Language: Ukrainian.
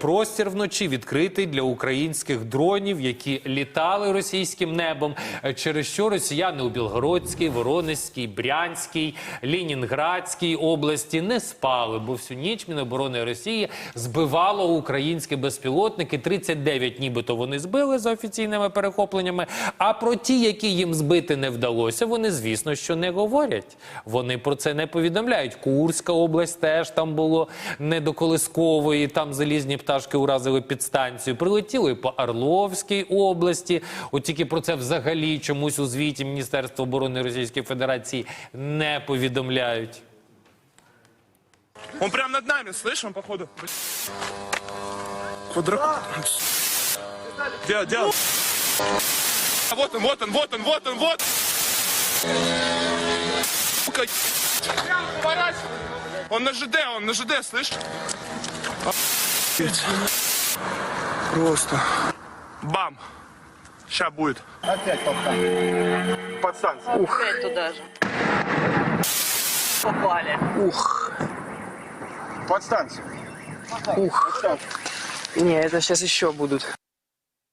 простір вночі відкритий для українських дронів, які літали російським небом. Через що росіяни у Білгородській, Воронезькій, Брянській, Лінінградській області не спали, бо всю ніч Міноборони Росії збивало українські безпілотники. 39 нібито вони збили за офіційними перехопленнями. А про ті, які їм збити не вдалося, вони звісно що не говорять. Вони про це не повідомляють. Курська область теж там було не до там залізні пташки уразили підстанцію. Прилетіли по Орловській області. От тільки про це взагалі чомусь у звіті Міністерства оборони Російської Федерації не повідомляють. Он прям над нами, слышь, он походу. Квадрат. Он? А Вот он, вот он, вот он, вот он, вот. Он на ЖД, он на ЖД, слышь? Просто. Бам. Сейчас будет. Опять подстанция. Подстанция. Опять туда же. Попали. Подстанция. Ух. Не, это сейчас еще будут.